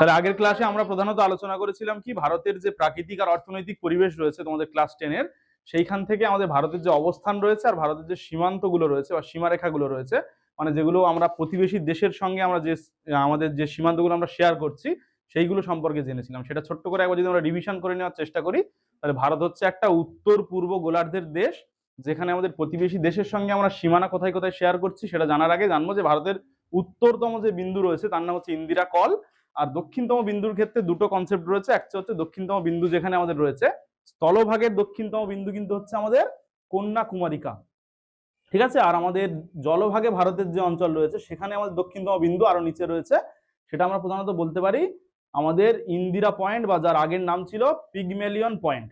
তাহলে আগের ক্লাসে আমরা প্রধানত আলোচনা করেছিলাম কি ভারতের যে প্রাকৃতিক আর অর্থনৈতিক পরিবেশ রয়েছে তোমাদের ক্লাস টেনের সেইখান থেকে আমাদের ভারতের যে অবস্থান রয়েছে আর ভারতের যে সীমান্তগুলো রয়েছে বা সীমারেখাগুলো রয়েছে মানে যেগুলো আমরা প্রতিবেশী দেশের সঙ্গে আমরা যে, আমাদের যে সীমান্তগুলো আমরা শেয়ার করছি, সেইগুলো সম্পর্কে জেনেছিলাম। সেটা ছোট্ট করে একবার যদি আমরা রিভিশন করে নেওয়ার চেষ্টা করি, তাহলে ভারত হচ্ছে একটা উত্তর পূর্ব গোলার্ধের দেশ, যেখানে আমাদের প্রতিবেশী দেশের সঙ্গে আমরা সীমানা কোথায় কোথায় শেয়ার করছি, সেটা জানার আগে জানব যে ভারতের উত্তরতম যে বিন্দু রয়েছে, তার নাম হচ্ছে ইন্দিরা কল। আর দক্ষিণতম বিন্দুর ক্ষেত্রে দুটো কনসেপ্ট রয়েছে। একটা হচ্ছে দক্ষিণতম বিন্দু যেখানে আমাদের রয়েছে। স্থলভাগের দক্ষিণতম বিন্দু কিন্তু হচ্ছে আমাদের কন্যা কুমারিকা ঠিক আছে? আর আমাদের জলভাগে ভারতের যে অঞ্চল রয়েছে, সেখানে আমাদের দক্ষিণতম বিন্দু আরও নিচে রয়েছে। সেটা আমরা প্রধানত বলতে পারি আমাদের ইন্দিরা পয়েন্ট বা যার আগের নাম ছিল পিগমেলিয়ন পয়েন্ট।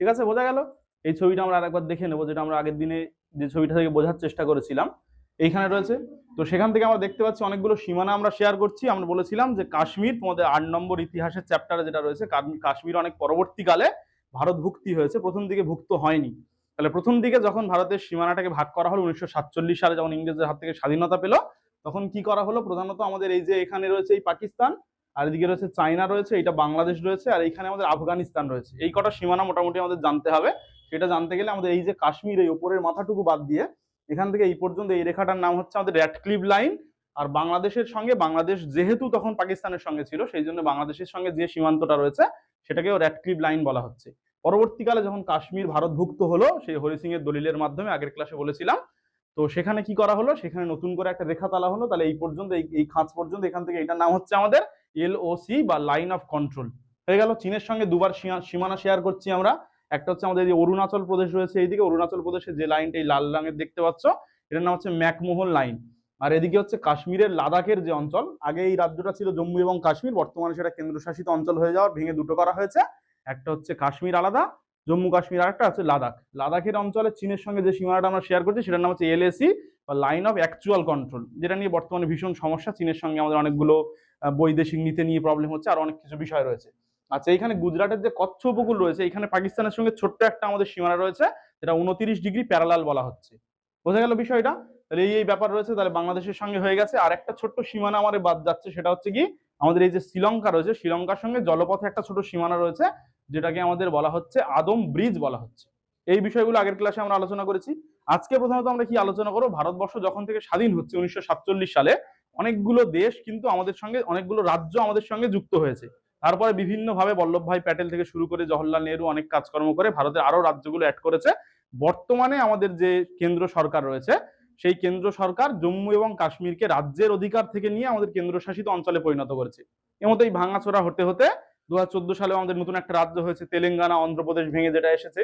ঠিক আছে? বোঝা গেল? এই ছবিটা আমরা আরেকবার দেখে নেব, যেটা আমরা আগের দিনে যে ছবিটা থেকে বোঝার চেষ্টা করেছিলাম। এইখানে রয়েছে। তো সেখান থেকে আমরা দেখতে পাচ্ছি অনেকগুলো সীমানা আমরা শেয়ার করছি। আমরা বলেছিলাম যে কাশ্মীর তোমাদের আট নম্বর ইতিহাসের চ্যাপ্টারে যেটা রয়েছে কাশ্মীর অনেক পরবর্তীকালে ভারত ভুক্তি হয়েছে, প্রথম দিকে ভুক্ত হয়নি। তাহলে প্রথম দিকে যখন ভারতের সীমানাটাকে ভাগ করা হলো উনিশশো সাতচল্লিশ সালে যখন ইংরেজদের হাত থেকে স্বাধীনতা পেল, তখন কি করা হলো? প্রধানত আমাদের এই যে এখানে রয়েছে এই পাকিস্তান, আর এদিকে রয়েছে চায়না রয়েছে, এটা বাংলাদেশ রয়েছে, আর এইখানে আমাদের আফগানিস্তান রয়েছে। এই কটা সীমানা মোটামুটি আমাদের জানতে হবে। সেটা জানতে গেলে আমাদের এই যে কাশ্মীর এই উপরের মাথাটুকু বাদ দিয়ে এখান থেকে এই পর্যন্ত এই রেখাটার নাম হচ্ছে আমাদের র্যাডক্লিভ লাইন আর বাংলাদেশের সঙ্গে, বাংলাদেশ যেহেতু তখন পাকিস্তানের সঙ্গে ছিল, সেই জন্য বাংলাদেশের সঙ্গে যে সীমান্তটা রয়েছে, সেটাকেও র্যাডক্লিভ লাইন বলা হচ্ছে। পরবর্তীকালে যখন কাশ্মীর ভারতভুক্ত হলো, সেই হরি সিং এর দলিলের মাধ্যমে আগের ক্লাসে বলেছিলাম, তো সেখানে কি করা হলো? সেখানে নতুন করে একটা রেখা তালা হলো, তাহলে এই পর্যন্ত, এই খাঁজ পর্যন্ত এখান থেকে এটার নাম হচ্ছে আমাদের এলওসি বা লাইন অফ কন্ট্রোল হয়ে গেল, চীনের সঙ্গে দুবার সীমানা শেয়ার করছি আমরা। একটা হচ্ছে আমাদের এই অরুণাচল প্রদেশ রয়েছে এইদিকে, অরুণাচল প্রদেশে যে লাইনটা এই লাল রঙের দেখতে পাচ্ছ, এটার নাম হচ্ছে ম্যাকমোহন লাইন আর এদিকে হচ্ছে কাশ্মীরের লাদাখের যে অঞ্চল, আগে এই রাজ্যটা ছিল জম্মু এবং কাশ্মীর, বর্তমানে সেটা কেন্দ্রশাসিত অঞ্চল হয়ে যাওয়ার ভেঙে দুটো করা হয়েছে। একটা হচ্ছে কাশ্মীর আলাদা, জম্মু কাশ্মীর আর একটা হচ্ছে লাদাখ। লাদাখের অঞ্চলে চীনের সঙ্গে যে সীমানাটা আমরা শেয়ার করছি, সেটার নাম হচ্ছে এলএসি বা লাইন অফ অ্যাকচুয়াল কন্ট্রোল যেটা নিয়ে বর্তমানে ভীষণ সমস্যা, চীনের সঙ্গে আমাদের অনেকগুলো বৈদেশিক নীতি নিয়ে প্রবলেম হচ্ছে, আর অনেক কিছু বিষয় রয়েছে। আচ্ছা এখানে গুজরাটের যে কচ্ছ উপকূল রয়েছে এখানে পাকিস্তানের সঙ্গে ছোট্ট একটা আমাদের সীমানা রয়েছে, যেটা উনতিরিশ ডিগ্রি প্যারালাল বলা হচ্ছে। বোঝা গেল বিষয়টা? তাহলে এই এই ব্যাপার রয়েছে, তাহলে বাংলাদেশের সঙ্গে হয়ে গেছে। আর একটা ছোট্ট সীমানা আমাদের বাদ যাচ্ছে, সেটা হচ্ছে কি, আমাদের এই যে শ্রীলঙ্কা রয়েছে, শ্রীলঙ্কার সঙ্গে জলপথে একটা ছোট সীমানা রয়েছে, যেটাকে আমাদের বলা হচ্ছে আদম ব্রিজ বলা হচ্ছে। এই বিষয়গুলো আগের ক্লাসে আমরা আলোচনা করেছি। আজকে প্রথমত আমরা কি আলোচনা করব? ভারতবর্ষ যখন থেকে স্বাধীন হচ্ছে উনিশশো সাতচল্লিশ সালে, অনেকগুলো দেশ কিন্তু আমাদের সঙ্গে, অনেকগুলো রাজ্য আমাদের সঙ্গে যুক্ত হয়েছে। তারপরে বিভিন্নভাবে বল্লভভাই প্যাটেল থেকে শুরু করে জওহরলাল নেহরু অনেক কাজকর্ম করে ভারতের আরও রাজ্যগুলো অ্যাড করেছে। বর্তমানে আমাদের যে কেন্দ্র সরকার রয়েছে, সেই কেন্দ্র সরকার জম্মু এবং কাশ্মীরকে রাজ্যের অধিকার থেকে নিয়ে আমাদের কেন্দ্রশাসিত অঞ্চলে পরিণত করেছে। এর মতো এই ভাঙাচোরা হতে হতে দু হাজার চোদ্দ সালে আমাদের নতুন একটা রাজ্য হয়েছে তেলেঙ্গানা, অন্ধ্রপ্রদেশ ভেঙে যেটা এসেছে।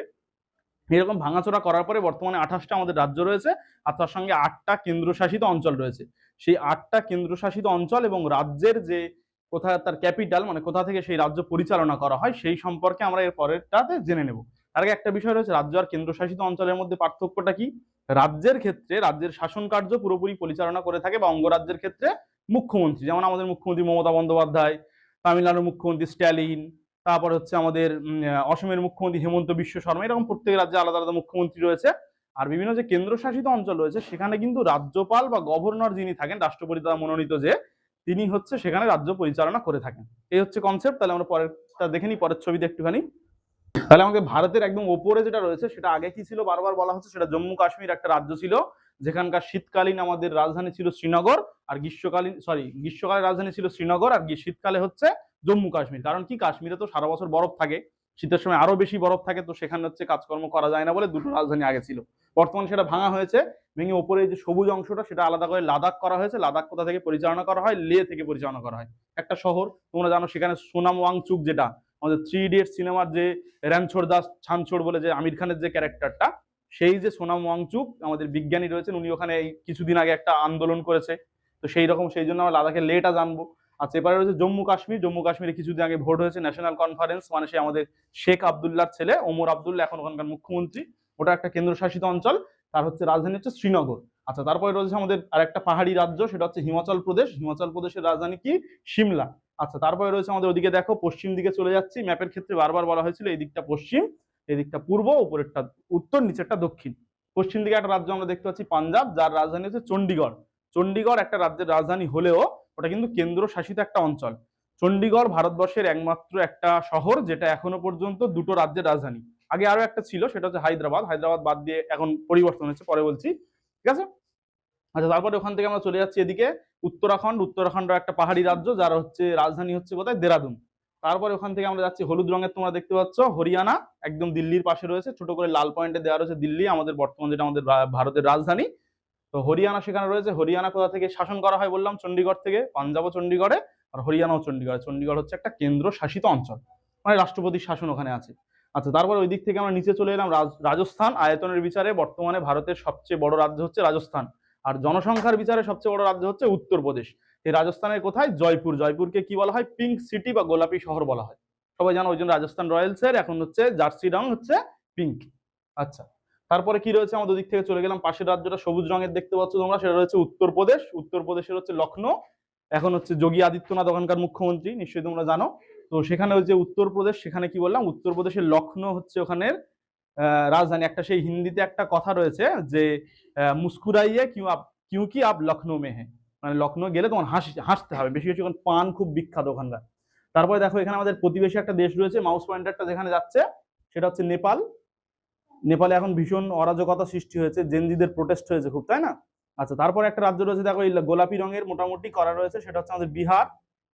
এরকম ভাঙাচোরা করার পরে বর্তমানে আঠাশটা আমাদের রাজ্য রয়েছে আর তার সঙ্গে আটটা কেন্দ্রশাসিত অঞ্চল রয়েছে। সেই আটটা কেন্দ্রশাসিত অঞ্চল এবং রাজ্যের যে কোথা তার ক্যাপিটাল মানে কোথা থেকে সেই রাজ্য পরিচালনা করা হয়, সেই সম্পর্কে আমরা এর পরেরটাতে জেনে নেব। তার আগে একটা বিষয় রয়েছে, রাজ্য আর কেন্দ্রশাসিত অঞ্চলের মধ্যে পার্থক্যটা কি? রাজ্যের ক্ষেত্রে, রাজ্যের শাসন কার্য পুরোপুরি পরিচালনা করে থাকে বা অঙ্গরাজ্যের ক্ষেত্রে মুখ্যমন্ত্রী, যেমন আমাদের মুখ্যমন্ত্রী মমতা বন্দ্যোপাধ্যায়, তামিলনাড়ুর মুখ্যমন্ত্রী স্ট্যালিন, তারপর হচ্ছে আমাদের অসমের মুখ্যমন্ত্রী হেমন্ত বিশ্ব শর্মা, এরকম প্রত্যেক রাজ্যে আলাদা আলাদা মুখ্যমন্ত্রী রয়েছে। আর বিভিন্ন যে কেন্দ্রশাসিত অঞ্চল রয়েছে, সেখানে কিন্তু রাজ্যপাল বা গভর্নর যিনি থাকেন, রাষ্ট্রপতি দ্বারা মনোনীত যে তিনি হচ্ছে সেখানে রাজ্য পরিচালনা করে থাকেন। এই হচ্ছে কনসেপ্ট তাহলে আমরা পরেরটা দেখে নিই, পরের ছবিতে একটুখানি। তাহলে আমাদের ভারতের একদম ওপরে যেটা রয়েছে, সেটা আগে কি ছিল? বারবার বলা হচ্ছে সেটা জম্মু কাশ্মীর একটা রাজ্য ছিল, যেখানকার শীতকালীন আমাদের রাজধানী ছিল শ্রীনগর, আর গ্রীষ্মকালীন সরি গ্রীষ্মকালের রাজধানী ছিল শ্রীনগর, আর শীতকালে হচ্ছে জম্মু কাশ্মীর। কারণ কি? কাশ্মীরে তো সারা বছর বরফ থাকে। শীতের সময় আরও বেশি বরফ থাকে, তো সেখানে হচ্ছে কাজকর্ম করা যায় না বলে দুটো রাজধানী আগে ছিল। বর্তমানে সেটা ভাঙা হয়েছে, ভেঙে ওপরে যে সবুজ অংশটা সেটা আলাদা করে লাদাখ করা হয়েছে। লাদাখ কোথা থেকে পরিচালনা করা হয়? লে থেকে পরিচালনা করা হয়। একটা শহর, তোমরা জানো সেখানে সোনাম ওয়াংচুক যেটা, আমাদের থ্রি ইডিয়ট সিনেমার যে র্যানছোড় দাস ছানছোড় বলে যে আমির খানের যে ক্যারেক্টারটা, সেই যে সোনাম ওয়াংচুক আমাদের বিজ্ঞানী রয়েছেন, উনি ওখানে কিছুদিন আগে একটা আন্দোলন করেছে। তো সেই রকম, সেই জন্য আমরা লাদাখের লেটা জানব। আচ্ছা এবারে রয়েছে জম্মু কাশ্মীর। জম্মু কাশ্মীরে কিছুদিন আগে ভোট হয়েছে ন্যাশনাল কনফারেন্স মানে সে আমাদের শেখ আবদুল্লাহর ছেলে, ওমর আবদুল্লাহ, এখন ওখানকার মুখ্যমন্ত্রী। ওটা একটা কেন্দ্রশাসিত অঞ্চল, তার হচ্ছে রাজধানী হচ্ছে শ্রীনগর। আচ্ছা তারপরে রয়েছে আমাদের আরেকটা পাহাড়ি রাজ্য, সেটা হচ্ছে হিমাচল প্রদেশ। হিমাচল প্রদেশের রাজধানী কি? সিমলা। আচ্ছা তারপরে রয়েছে আমাদের ওদিকে দেখো, পশ্চিম দিকে চলে যাচ্ছি। ম্যাপের ক্ষেত্রে বারবার বলা হয়েছিল এই দিকটা পশ্চিম, এই দিকটা পূর্ব, উপরেরটা উত্তর, নিচেরটা দক্ষিণ। পশ্চিম দিকে একটা রাজ্য আমরা দেখতে পাচ্ছি, পাঞ্জাব, যার রাজধানী হচ্ছে চণ্ডীগড় চণ্ডীগড় একটা রাজ্যের রাজধানী হলেও ওটা কিন্তু কেন্দ্র শাসিত একটা অঞ্চল। চণ্ডীগড় ভারতবর্ষের একমাত্র একটা শহর, যেটা এখনও পর্যন্ত দুটো রাজ্যের রাজধানী। আগে আরও একটা ছিল, সেটা হচ্ছে হায়দ্রাবাদ। হায়দ্রাবাদ বাদ দিয়ে এখন পরিবর্তন হয়েছে, পরে বলছি। ঠিক আছে? আচ্ছা তারপরে ওখান থেকে আমরা চলে যাচ্ছি এদিকে। উত্তরাখণ্ড। উত্তরাখণ্ড একটা পাহাড়ি রাজ্য, যার হচ্ছে রাজধানী হচ্ছে কোথায়? দেরাদুন। তারপরে ওখান থেকে আমরা যাচ্ছি, হলুদ রঙের তোমরা দেখতে পাচ্ছ, হরিয়ানা। একদম দিল্লির পাশে রয়েছে, ছোট করে লাল পয়েন্টে দেওয়া রয়েছে দিল্লি, আমাদের বর্তমান যেটা আমাদের ভারতের রাজধানী। তো হরিয়ানা সেখানে রয়েছে। হরিয়ানা কোথা থেকে শাসন করা হয় বললাম? চণ্ডীগড় থেকে। পাঞ্জাবও চণ্ডীগড়ে আর হরিয়ানাও চণ্ডীগড়ে। চণ্ডীগড় হচ্ছে একটা কেন্দ্র শাসিত অঞ্চল। মানে রাষ্ট্রপতির শাসন ওখানে আছে। আচ্ছা তারপর ওই দিক থেকে আমরা নিচে চলে এলাম। রাজ- রাজস্থান আয়তনের বিচারে বর্তমানে ভারতের সবচেয়ে বড় রাজ্য হচ্ছে রাজস্থান। আর জনসংখ্যার বিচারে সবচেয়ে বড় রাজ্য হচ্ছে উত্তরপ্রদেশ। এই রাজস্থানের কোথায়? জয়পুর। জয়পুরকে কি বলা হয়? পিঙ্ক সিটি বা গোলাপি শহর বলা হয়। সবাই জানো ওই জন্য রাজস্থান রয়্যালসের। এখন হচ্ছে জার্সি রং হচ্ছে পিঙ্ক। আচ্ছা তারপরে কি রয়েছে? আমাদের দিক থেকে চলে গেলাম। পাশের রাজ্যটা সবুজ রঙের দেখতে পাচ্ছ তোমরা, সেটা রয়েছে উত্তরপ্রদেশ। উত্তরপ্রদেশের হচ্ছে লখনৌ, এখন হচ্ছে যোগী আদিত্যনাথ ওখানকার মুখ্যমন্ত্রী, নিশ্চয়ই তোমরা জানো। তো সেখানে যে উত্তরপ্রদেশ, সেখানে কি বললাম? উত্তরপ্রদেশের লখনৌ হচ্ছে ওখানের রাজধানী। একটা সেই হিন্দিতে একটা কথা রয়েছে যে মুস্কুরাইয়ে কিউ আপ, কিউ কি আপ লখনৌ মে হ্যাঁ মানে লখনৌ গেলে তোমার হাসি, হাসতে হবে। বেশি বেশি পান খুব বিখ্যাত ওখানকার। তারপরে দেখো এখানে আমাদের প্রতিবেশী একটা দেশ রয়েছে, মাউস পয়েন্টারটা যেখানে যাচ্ছে, সেটা হচ্ছে নেপাল। নেপালে এখন ভীষণ অরাজকতা সৃষ্টি হয়েছে, জেনজিদের প্রোটেস্ট হয়েছে খুব, তাই না? আচ্ছা তারপর একটা রাজ্য রয়েছে, দেখো, এই গোলাপি রঙের মোটামুটি করা রয়েছে, সেটা হচ্ছে আমাদের বিহার।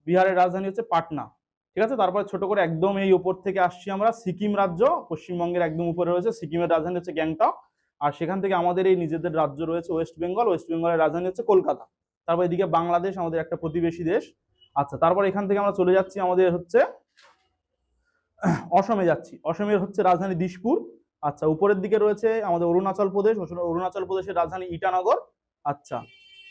বিহারের রাজধানী হচ্ছে পাটনা, ঠিক আছে? তারপরে ছোট করে একদম এই উপর থেকে আসছি আমরা, সিকিম রাজ্য, পশ্চিমবঙ্গের একদম উপরে রয়েছে, সিকিমের রাজধানী হচ্ছে গ্যাংটক। আর সেখান থেকে আমাদের এই নিজেদের রাজ্য রয়েছে ওয়েস্ট বেঙ্গল ওয়েস্ট বেঙ্গলের রাজধানী হচ্ছে কলকাতা। তারপর এদিকে বাংলাদেশ, আমাদের একটা প্রতিবেশী দেশ। আচ্ছা তারপর এখান থেকে আমরা চলে যাচ্ছি আমাদের হচ্ছে, অসমে যাচ্ছি। অসমের হচ্ছে রাজধানী দিশপুর আচ্ছা উপরের দিকে রয়েছে আমাদের অরুণাচল প্রদেশ অরুণাচল প্রদেশের রাজধানী ইটানগর আচ্ছা।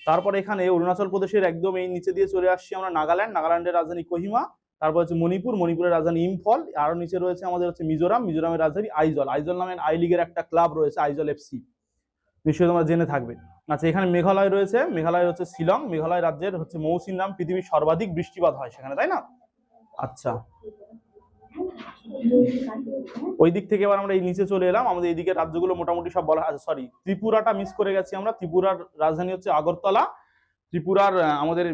তারপর এখানে অরুণাচল প্রদেশের একদম এই নিচে দিয়ে চলে আসছি আমরা নাগাল্যান্ড, নাগাল্যান্ডের রাজধানী কোহিমা, তারপর হচ্ছে মণিপুর, মণিপুরের রাজধানী ইম্ফল, আরও নিচে রয়েছে আমাদের হচ্ছে মিজোরাম, মিজোরামের রাজধানী আইজল। আইজল নামের আই লিগের একটা ক্লাব রয়েছে, আইজল এফসি নিশ্চয়ই তোমরা জেনে থাকবে। আচ্ছা এখানে মেঘালয় রয়েছে, মেঘালয় হচ্ছে শিলং, মেঘালয় রাজ্যের হচ্ছে মৌসিন নাম পৃথিবীর সর্বাধিক বৃষ্টিপাত হয় সেখানে, তাই না? আচ্ছা। ওই দিক থেকে এবার আমরা এই নিচে চলে এলাম। আমাদের এইদিকে রাজ্যগুলো মোটামুটি সব বলা আছে। সরি ত্রিপুরাটা মিস করে গেছি আমরা। ত্রিপুরার রাজধানী হচ্ছে আগরতলা। ত্রিপুরার আমাদের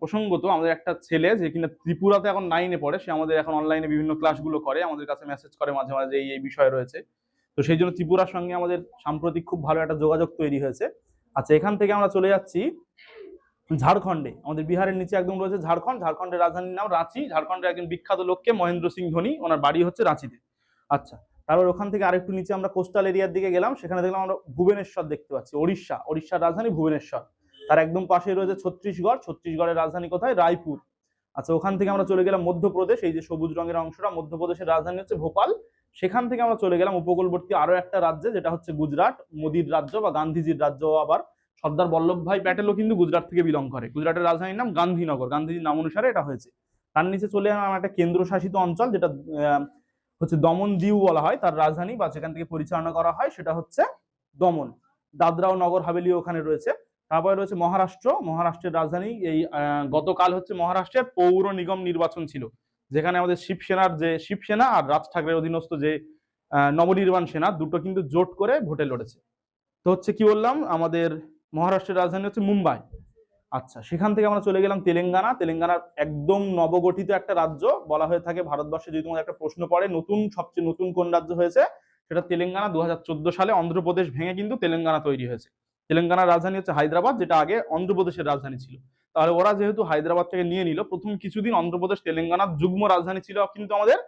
প্রসঙ্গত আমাদের একটা ছেলে যে কিনা ত্রিপুরাতে এখন নাইনে পড়ে, সে আমাদের এখন অনলাইনে বিভিন্ন ক্লাসগুলো করে, আমাদের কাছে মেসেজ করে মাঝে মাঝে এই এই বিষয় রয়েছে। তো সেই জন্য ত্রিপুরার সঙ্গে আমাদের সাম্প্রতিক খুব ভালো একটা যোগাযোগ তৈরি হয়েছে। আচ্ছা এখান থেকে আমরা চলে যাচ্ছি। ঝাড়খণ্ডে, আমাদের বিহারের নিচে একদম রয়েছে ঝাড়খণ্ড, ঝাড়খণ্ডের রাজধানীর নাম রাঁচি, ঝাড়খণ্ডের একজন বিখ্যাত লোককে মহেন্দ্র সিং ধোনি, ওনার বাড়ি হচ্ছে রাঁচিতে। আচ্ছা তারপর ওখান থেকে আরেকটু নিচে আমরা কোস্টাল এরিয়ার দিকে গেলাম, সেখানে দেখলাম আমরা ভুবনেশ্বর দেখতে পাচ্ছি, ওড়িশা, ওড়িশার রাজধানী ভুবনেশ্বর। তার একদম পাশে রয়েছে ছত্তিশগড়, ছত্তিশগড়ের রাজধানী কোথায়? রায়পুর। আচ্ছা ওখান থেকে আমরা চলে গেলাম মধ্যপ্রদেশ, এই যে সবুজ রঙের অংশটা, মধ্যপ্রদেশের রাজধানী হচ্ছে ভোপাল। সেখান থেকে আমরা চলে গেলাম উপকূলবর্তী আরও একটা রাজ্যে, যেটা হচ্ছে গুজরাট, মোদির রাজ্য বা গান্ধীজির রাজ্য আবার সর্দার বল্লভভাই প্যাটেলও কিন্তু গুজরাট থেকে বিলং করে। গুজরাটের রাজধানীর নাম গান্ধীনগর। গান্ধীজির নাম অনুসারে এটা হয়েছে। তার নিচে চলে এলাম একটা কেন্দ্রশাসিত অঞ্চল যেটা হচ্ছে দমন দিউ বলা হয় তার রাজধানী বা সেখান থেকে পরিচালনা করা হয় সেটা হচ্ছে দমন। দাদরা ও নগর হাভেলি ওখানে রয়েছে। তারপরে রয়েছে মহারাষ্ট্র। মহারাষ্ট্রের রাজধানী এই গতকাল হচ্ছে মহারাষ্ট্রের পৌর নিগম নির্বাচন ছিল যেখানে আমাদের শিবসেনার যে শিবসেনা আর রাজ ঠাকরের অধীনস্থ যে আহ, নবনির্বাণ সেনা দুটো কিন্তু জোট করে ভোটে লড়েছে। তো হচ্ছে কি বললাম? আমাদের মহারাষ্ট্রের রাজধানী হচ্ছে মুম্বাই। আচ্ছা সেখান থেকে আমরা চলে গেলাম তেলেঙ্গানা। তেলেঙ্গানার একদম নবগঠিত একটা রাজ্য। বলা হয়ে থাকে ভারতবর্ষে যদি তোমাদের একটা প্রশ্ন পড়ে, নতুন, সবচেয়ে নতুন কোন রাজ্য হয়েছে? সেটা তেলেঙ্গানা। দু হাজার চোদ্দ সালে অন্ধ্রপ্রদেশ ভেঙে কিন্তু তেলেঙ্গানা তৈরি হয়েছে। তেলেঙ্গানার রাজধানী হচ্ছে হায়দ্রাবাদ, যেটা আগে অন্ধ্রপ্রদেশের রাজধানী ছিল। তাহলে ওরা যেহেতু হায়দ্রাবাদ থেকে নিয়ে নিল, প্রথম কিছুদিন অন্ধ্রপ্রদেশ, তেলেঙ্গানার যুগ্ম রাজধানী ছিল কিন্তু আমাদের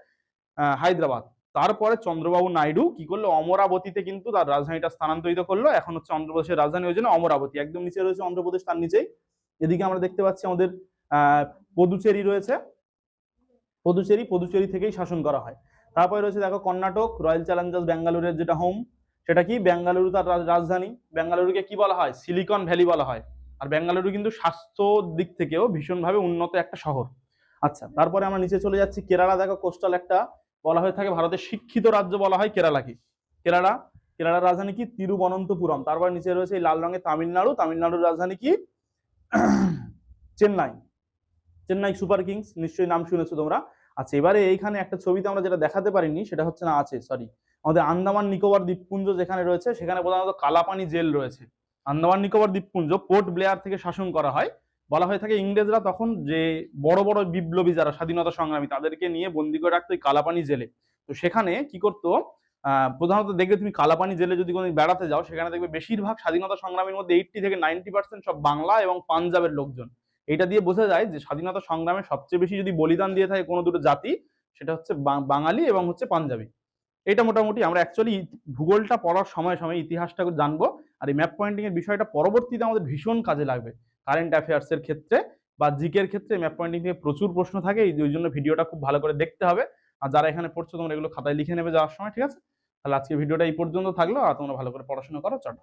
হায়দ্রাবাদ। তারপরে চন্দ্রবাবু নাইডু কি করল? অমরাবতীতে কিন্তু তার রাজধানীটা স্থানান্তরিত করল। এখন হচ্ছে অন্ধ্রপ্রদেশের রাজধানী ওই জন্য অমরাবতী। একদম নিচে রয়েছে অন্ধ্রপ্রদেশ, তার নিচেই। এদিকে আমরা দেখতে পাচ্ছি আমাদের পদুচেরি রয়েছে। পদুচেরি পদুচেরি থেকেই শাসন করা হয়। তারপরে রয়েছে দেখো কর্ণাটক, রয়্যাল চ্যালেঞ্জার্স, ব্যাঙ্গালোরের যেটা হোম সেটা কি? বেঙ্গালুরু তার রাজধানী। বেঙ্গালুরুকে কি বলা হয়? সিলিকন ভ্যালি বলা হয়। আর বেঙ্গালুরু কিন্তু স্বাস্থ্য দিক থেকেও ভীষণভাবে উন্নত একটা শহর। আচ্ছা তারপরে আমরা নিচে চলে যাচ্ছি। কেরালা দেখো, কোস্টাল একটা বলা হয়ে থাকে ভারতের শিক্ষিত রাজ্য বলা হয় কেরালাকে কেরালা, কেরালার রাজধানী কি? তিরুবনন্তপুরম। তারপর নিচে রয়েছে এই লাল রঙের তামিলনাড়ু। তামিলনাড়ুর রাজধানী কি? চেন্নাই। Chennai super kings. নিশ্চয়ই নাম শুনেছো তোমরা। আচ্ছা এবারে এইখানে একটা ছবিতে আমরা যেটা দেখাতে পারিনি, সেটা হচ্ছে না, আছে সরি আমাদের আন্দামান নিকোবর দ্বীপপুঞ্জ যেখানে রয়েছে, সেখানে প্রধানত কালাপানি জেল রয়েছে। আন্দামান নিকোবর দ্বীপপুঞ্জ পোর্ট ব্লেয়ার থেকে শাসন করা হয়। বলা হয়ে থাকে ইংরেজরা তখন যে বড় বড় বিপ্লবী যারা স্বাধীনতা সংগ্রামী তাদেরকে নিয়ে বন্দি করে রাখতো কালাপানি জেলে। তো সেখানে কি করতো? প্রধানত দেখবে তুমি কালাপানি জেলে যদি কোনো বেড়াতে যাও, সেখানে দেখবে বেশিরভাগ স্বাধীনতা সংগ্রামীর মধ্যে এইটটি থেকে নাইনটি পার্সেন্ট সব বাংলা এবং পাঞ্জাবের লোকজন। এটা দিয়ে বোঝা যায় যে স্বাধীনতা সংগ্রামে সবচেয়ে বেশি যদি বলিদান দিয়ে থাকে কোনো দুটো জাতি, সেটা হচ্ছে বাঙালি এবং হচ্ছে পাঞ্জাবি। এটা মোটামুটি আমরা অ্যাকচুয়ালি ভূগোলটা পড়ার সময় সময় ইতিহাসটা জানব। আর এই ম্যাপ পয়েন্টিং এর বিষয়টা পরবর্তীতে আমাদের ভীষণ কাজে লাগবে। কারেন্ট অ্যাফেয়ার্স এর ক্ষেত্রে বা জিকের ক্ষেত্রে ম্যাপ পয়েন্টিং থেকে প্রচুর প্রশ্ন থাকে, এই জন্য ভিডিওটা খুব ভালো করে দেখতে হবে। আর যারা এখানে পড়ছো, তোমরা এগুলো খাতায় লিখে নেবে যাওয়ার সময়, ঠিক আছে? তাহলে আজকে ভিডিওটা এই পর্যন্ত থাকল, আর তোমরা ভালো করে পড়াশোনা করো, চলো।